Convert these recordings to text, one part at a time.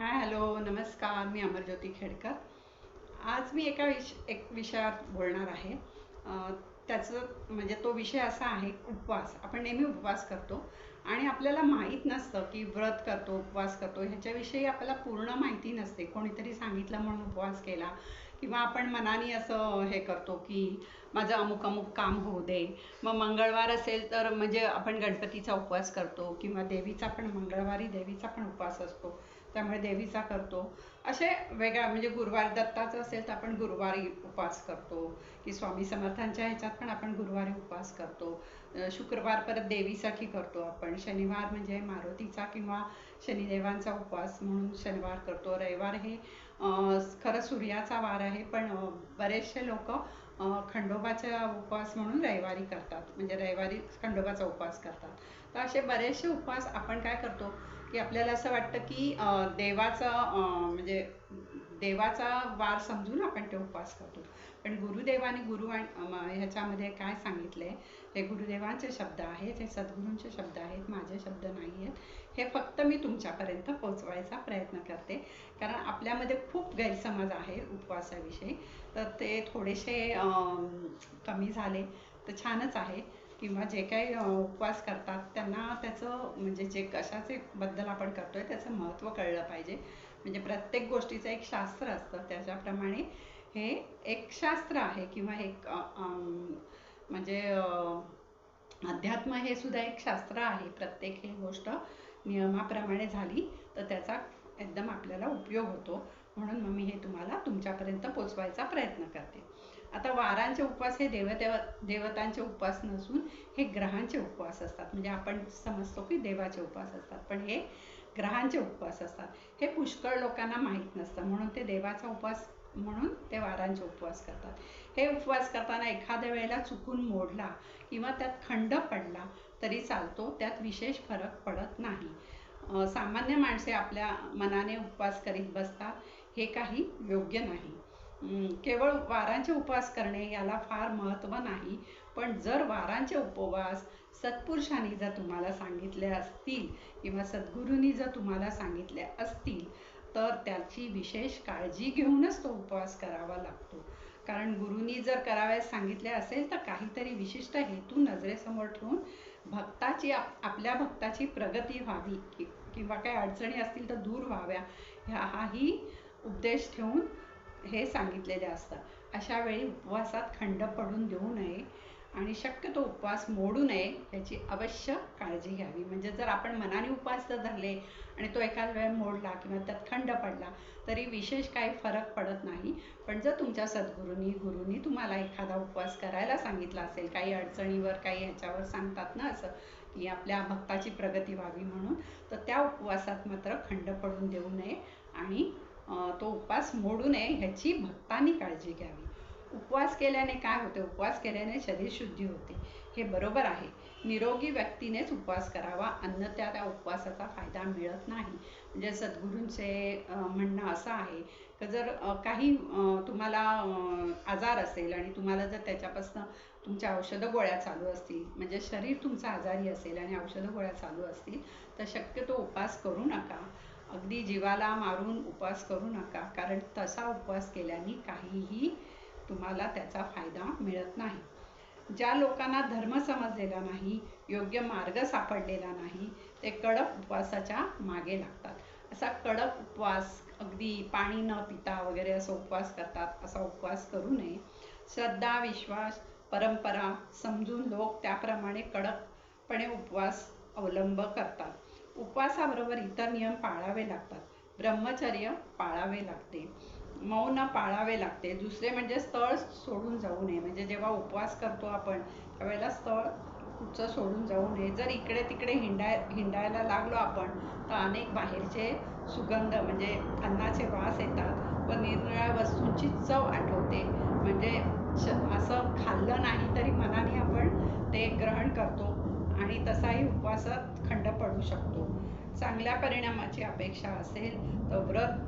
Hi hello नमस्कार मी अमरज्योती खेडकर. आज मी एका विष एक विषयात बोलणार आहे. त्याचं म्हणजे तो विषय असा आहे उपवास. आपण नेहमी उपवास करतो आणि आपल्याला माहीत नसतं की व्रत करतो उपवास करतो. ह्याच्याविषयी आपल्याला पूर्ण माहिती नसते. कोणीतरी सांगितलं म्हणून उपवास केला किंवा आपण मनाने असं हे करतो की माझं अमुक अमुक काम होऊ दे. मग मंगळवार असेल तर म्हणजे आपण गणपतीचा उपवास करतो किंवा देवीचा पण मंगळवारी देवीचा पण उपवास असतो. त्यामुळे देवीचा करतो. असे वेगळ्या म्हणजे गुरुवार दत्ताचं असेल तर आपण गुरुवारी उपवास करतो. की स्वामी समर्थांच्या ह्याच्यात पण आपण गुरुवारी उपवास करतो. शुक्रवार परत देवीसाठी करतो आपण. शनिवार म्हणजे मारुतीचा किंवा शनिदेवांचा उपवास म्हणून शनिवार करतो. रविवार हे अं, खरं सूर्याचा वार आहे पण बरेचसे लोक खंडोबाचा उपवास म्हणून रविवारी करतात. म्हणजे रविवारी खंडोबाचा उपवास करतात. तर असे बरेचसे उपवास आपण काय करतो की आपल्याला असं वाटतं की देवाचा म्हणजे देवाचा वार समजून आपण ते उपवास करतो. पण गुरुदेवाने गुरु आणि ह्याच्यामध्ये काय सांगितलं आहे हे गुरुदेवांचे शब्द आहेत हे सद्गुरूंचे शब्द आहेत माझे शब्द नाही आहेत हे फक्त मी तुमच्यापर्यंत पोचवायचा प्रयत्न करते. कारण आपल्यामध्ये खूप गैरसमज आहे उपवासाविषयी. तर ते थोडेसे कमी झाले तर छानच आहे. किंवा जे काही उपवास करतात त्यांना त्याचं म्हणजे जे कशाचे बद्दल आपण करतोय त्याचं महत्त्व कळलं पाहिजे. म्हणजे प्रत्येक गोष्टीचं एक शास्त्र असतं. त्याच्याप्रमाणे हे एक शास्त्र आहे किंवा एक म्हणजे अध्यात्म हे सुद्धा एक शास्त्र आहे. प्रत्येक ही गोष्ट नियमाप्रमाणे झाली तर त्याचा एकदम आपल्याला उपयोग होतो. म्हणून मग मी हे तुम्हाला तुमच्यापर्यंत पोचवायचा प्रयत्न करते. आता वारांचे उपवास हे देवदेव देवतांचे उपवास नसून हे ग्रहांचे उपवास असतात. म्हणजे आपण समजतो की देवाचे उपवास असतात पण हे ग्रहांचे उपवास असतात. हे पुष्कळ लोकांना माहीत नसतं. म्हणून ते देवाचा उपवास म्हणून ते वारांचे उपवास करतात. हे उपवास करताना एखाद्या वेळेला चुकून मोडला किंवा त्यात खंड पडला तरी चालतो त्यात विशेष फरक पडत नाही. सामान्य माणसे आपल्या मनाने उपवास करीत बसतात हे काही योग्य नाही. केवळ वारांचे उपवास करणे याला फार महत्त्व नाही. पण जर वारांचे उपवास सत्पुरुषांनी जर तुम्हाला सांगितले असतील किंवा सद्गुरूंनी जर तुम्हाला सांगितले असतील तर त्याची विशेष काळजी घेऊनच तो उपवास करावा लागतो. कारण गुरुनी जर करावयास सांगितले असेल तर काहीतरी विशिष्ट हेतू नजरेसमोर ठेवून भक्ताची आप आपल्या भक्ताची प्रगती व्हावी किंवा काही अडचणी असतील तर दूर व्हाव्या. ह्या हाही उद्देश ठेवून हे सांगितलेले असतात अशा वेळी उपवासात खंड पडून देऊ नये आणि शक्यतो उपवास मोडू नये याची अवश्य काळजी घ्यावी. म्हणजे जर आपण मनाने उपवास जर धरले आणि तो एखाद वेळ मोडला किंवा त्यात खंड पडला तरी विशेष काही फरक पडत नाही. पण जर तुमच्या सद्गुरूंनी गुरुंनी तुम्हाला एखादा उपवास करायला सांगितला असेल काही अडचणीवर काही ह्याच्यावर सांगतात ना असं की आपल्या भक्ताची प्रगती व्हावी म्हणून तर त्या उपवासात मात्र खंड पडून देऊ नये आणि तो उपवास मोडू नये ह्याची भक्तांनी काळजी घ्यावी. उपवास केल्याने काय होते? उपवास केल्याने शरीर शुद्धी होते. हे बरोबर आहे. निरोगी व्यक्तीनेच उपवास करावा. अन्न त्या त्या उपवासाचा फायदा मिळत नाही. म्हणजे सद्गुरूंचे म्हणणं असं आहे की जर काही तुम्हाला आजार असेल आणि तुम्हाला जर त्याच्यापासून तुमच्या औषधं गोळ्या चालू असतील म्हणजे शरीर तुमचं आजारी असेल आणि औषधं गोळ्या चालू असतील तर शक्यतो उपवास करू नका. अगदी जीवाला मारून उपवास करू नका कारण तसा उपवास केल्याने काहीही तुम्हाला त्याचा फायदा मिळत नाही. ज्या लोकांना धर्म समजलेला नाही योग्य मार्ग सापडलेला नाही ते कडक उपवासाच्या मागे लागतात. असा कडक उपवास अगदी पाणी न पिता वगैरे असं उपवास करतात असा उपवास करू नये. श्रद्धा विश्वास परंपरा समजून लोक त्याप्रमाणे कडकपणे उपवास अवलंब करतात. उपवासाबरोबर इतर नियम पाळावे लागतात. ब्रह्मचर्य पाळावे लागते. मौन पाळावे लागते. दुसरे म्हणजे स्थळ सोडून जाऊ नये. म्हणजे जेव्हा उपवास करतो आपण त्यावेळेला स्थळ कुठचं सोडून जाऊ नये. जर इकडे तिकडे हिंडाय हिंडायला लागलो आपण तर अनेक बाहेरचे सुगंध म्हणजे अन्नाचे वास येतात व निरनिळ्या वस्तूंची चव आठवते. म्हणजे श असं खाल्लं नाही तरी मनाने आपण ते ग्रहण करतो. आणि तसाही उपवासात खंड पडू शकतो. चांगल्या परिणामाची अपेक्षा असेल तर व्रत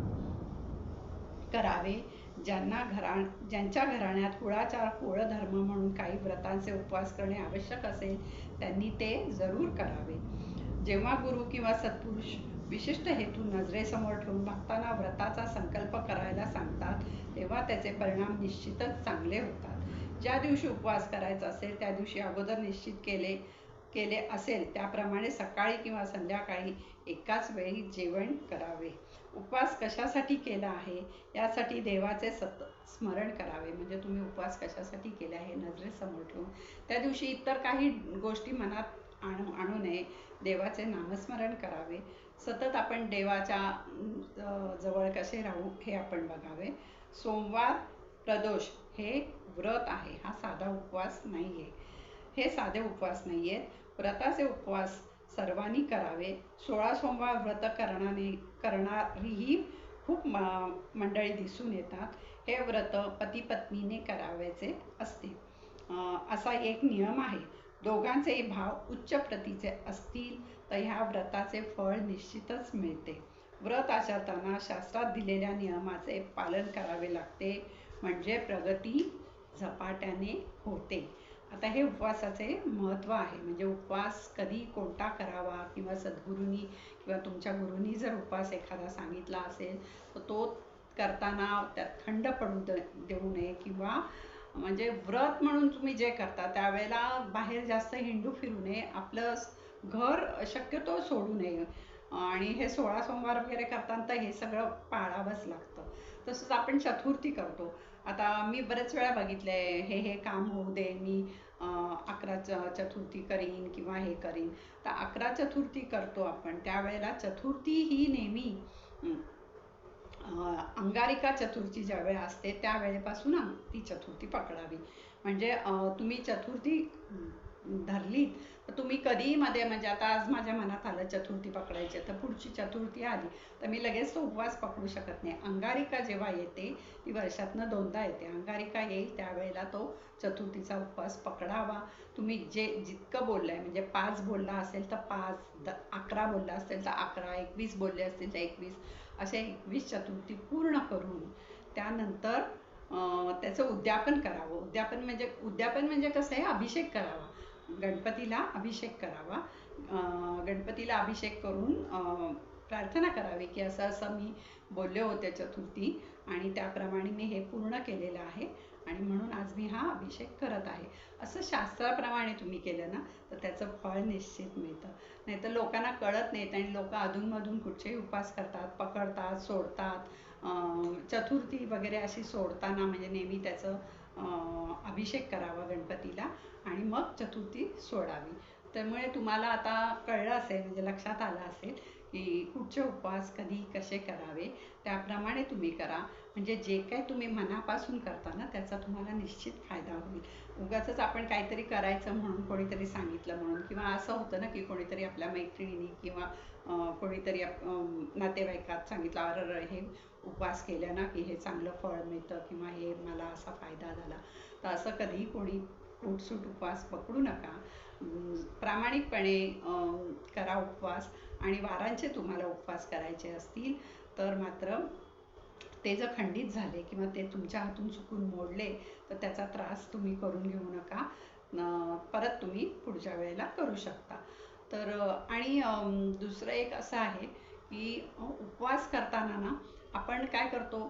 करावे. ज्यांना घरा ज्यांच्या घराण्यात कुळाचार कुळधर्म म्हणून काही व्रतांचे उपवास करणे आवश्यक असेल त्यांनी ते जरूर करावे. जेव्हा गुरु किंवा सत्पुरुष विशिष्ट हेतू नजरेसमोर ठेवून भक्तांना व्रताचा संकल्प करायला सांगतात तेव्हा त्याचे परिणाम निश्चितच चांगले होतात. ज्या दिवशी उपवास करायचा असेल त्या दिवशी अगोदर निश्चित केले केले असेल त्याप्रमाणे सकाळी किंवा संध्याकाळी एकाच वेळी जेवण करावे. उपवास कशासाठी केला आहे? यासाठी देवाचे सत स्मरण करावे. म्हणजे तुम्ही उपवास कशासाठी केला आहे? नजरेसमोर ठेवून. त्या दिवशी इतर काही गोष्टी मनात आणू आणू नये. देवाचे नामस्मरण करावे. सतत आपण देवाच्या जवळ कसे राहू हे आपण बघावे. सोमवार प्रदोष हे व्रत आहे. हा साधा उपवास नाही आहे हे साधे उपवास नाही आहेत व्रताचे उपवास सर्वांनी करावे. सोळा सोमवार व्रत करणारी करणारीही खूप मंडळी दिसून येतात. हे व्रत पती पत्नीने असते. असा एक नियम आहे. दोघांचेही भाव उच्च प्रतीचे असतील तर ह्या व्रताचे फळ निश्चितच मिळते. व्रत आचरताना शास्त्रात दिलेल्या नियमाचे पालन करावे लागते. म्हणजे प्रगती झपाट्याने होते. आता हे उपवासाचे महत्त्व आहे. म्हणजे उपवास कधी कोणता करावा किंवा सद्गुरूंनी किंवा तुमच्या गुरूंनी जर उपवास एखादा सांगितला असेल तर तो करताना त्यात थंड पडू देऊ नये किंवा म्हणजे व्रत म्हणून तुम्ही जे करता त्यावेळेला बाहेर जास्त हिंडू फिरू नये. आपलं घर शक्यतो सोडू नये. आणि हे सोळा सोमवार वगैरे करताना हे सगळं पाळावंच लागतं. तसंच आपण चतुर्थी करतो. आता मी बरेच वेळा बघितले हे हे काम होऊ दे मी अकरा चतुर्थी करीन किंवा हे करीन. तर अकरा चतुर्थी करतो आपण. त्यावेळेला चतुर्थी ही नेहमी अंगारिका चतुर्थी ज्या वेळेला असते त्यावेळेपासून ती चतुर्थी पकडावी. म्हणजे तुम्ही चतुर्थी धरली तर तुम्ही कधीही मध्ये म्हणजे आता आज माझ्या मनात आलं चतुर्थी पकडायची तर पुढची चतुर्थी आली तर मी लगेच तो उपवास पकडू शकत नाही. अंगारिका जेव्हा येते ती वर्षातनं दोनदा येते. अंगारिका येईल त्यावेळेला तो चतुर्थीचा उपवास पकडावा. तुम्ही जे जितकं बोललाय म्हणजे पाच बोलला असेल तर पाच द अकरा बोलला असेल तर अकरा एकवीस बोलले असतील तर एकवीस असे एकवीस चतुर्थी पूर्ण करून त्यानंतर त्याचं उद्यापन करावं. उद्यापन म्हणजे उद्यापन म्हणजे कसं आहे? अभिषेक करावा. गणपतीला अभिषेक करावा. गणपतीला अभिषेक करून प्रार्थना करावी की असं असं मी बोलले होते चतुर्थी आणि त्याप्रमाणे मी हे पूर्ण केलेलं आहे आणि म्हणून आज मी हा अभिषेक करत आहे. असं शास्त्राप्रमाणे तुम्ही केलं ना तर त्याचं फळ निश्चित मिळतं. नाही तर लोकांना कळत नाहीत आणि लोक अधूनमधून कुठचेही उपास करतात पकडतात सोडतात. चतुर्थी वगैरे अशी सोडताना म्हणजे नेहमी त्याचं अभिषेक करावा गणपतीला आणि मग चतुर्थी सोडावी. त्यामुळे तुम्हाला आता कळलं असेल म्हणजे लक्षात आलं असेल की कुठचे उपवास कधी कसे करावे त्याप्रमाणे तुम्ही करा. म्हणजे जे काही तुम्ही मनापासून करता ना त्याचा तुम्हाला निश्चित फायदा होईल. उगाच आपण काहीतरी करायचं म्हणून कोणीतरी सांगितलं म्हणून किंवा असं होतं ना की कोणीतरी आपल्या मैत्रिणीने किंवा कोणीतरी नातेवाईकात सांगितलं अर हे उपवास केल्या ना की हे चांगलं फळ मिळतं किंवा हे मला असा फायदा झाला तर असं कधीही कोणी उठसूट उपवास पकडू नका. प्रामाणिकपणे करा उपवास आणि वारांचे तुम्हाला उपवास करायचे असतील तर मात्र ते जर खंडित झाले किंवा ते तुमच्या हातून चुकून मोडले तर त्याचा त्रास तुम्ही करून घेऊ नका. परत तुम्ही पुढच्या वेळेला करू शकता. तर आणि दुसरं एक असं आहे की उपवास करताना ना आपण काय करतो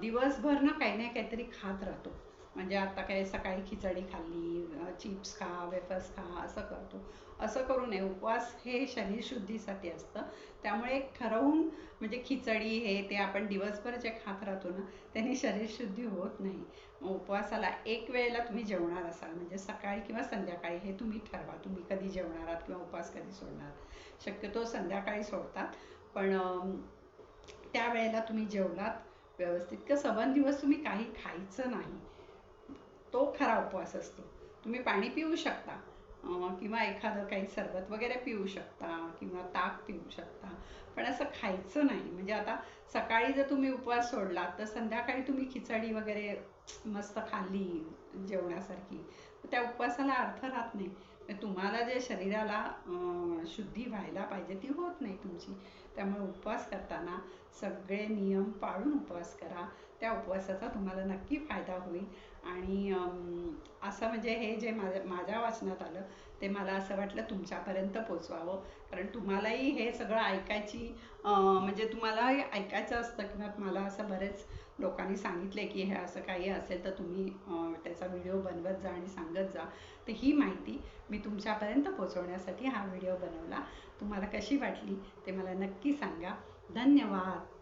दिवसभर ना काही ना काहीतरी खात राहतो. म्हणजे आता काय सकाळी खिचडी खाल्ली चिप्स खा वेफर्स खा असं करतो. असं करू नये उपवास हे शरीरशुद्धीसाठी असतं. त्यामुळे एक ठरवून म्हणजे खिचडी हे ते आपण दिवसभर जे खात राहतो ना त्यांनी शरीरशुद्धी होत नाही. उपवासाला एक वेळेला तुम्ही जेवणार असाल म्हणजे सकाळी किंवा संध्याकाळी हे तुम्ही ठरवा. तुम्ही कधी जेवणार आहात किंवा उपवास कधी सोडणार शक्यतो संध्याकाळी सोडतात. पण त्यावेळेला तुम्ही जेवणात व्यवस्थित किंवा सबन दिवस तुम्ही काही खायचं नाही तो खरा उपवास असतो. तुम्ही पाणी पिऊ शकता किंवा एखादं काही सरबत वगैरे पिऊ शकता किंवा ताक पिऊ शकता पण असं खायचं नाही. म्हणजे आता सकाळी जर तुम्ही उपवास सोडला तर संध्याकाळी तुम्ही खिचडी वगैरे मस्त खाल्ली जेवण्यासारखी त्या उपवासाला अर्थ राहत नाही. तुम्हाला जे शरीराला शुद्धी व्हायला पाहिजे ती होत नाही तुमची. त्यामुळे उपवास करताना सगळे नियम पाळून उपवास करा. त्या उपवासाचा तुम्हाला नक्की फायदा होईल. आणि असं म्हणजे हे जे माझ्या माझ्या वाचनात आलं ते मला असं वाटलं तुमच्यापर्यंत पोचवावं. कारण तुम्हालाही हे सगळं ऐकायची म्हणजे तुम्हालाही ऐकायचं असतं किंवा मला असं बरेच लोकांनी सांगितले की हे असं काही असेल तर तुम्ही त्याचा व्हिडिओ बनवत जा आणि सांगत जा. तर ही माहिती मी तुमच्यापर्यंत पोचवण्यासाठी हा व्हिडिओ बनवला. तुम्हाला कशी वाटली ते मला नक्की सांगा. धन्यवाद.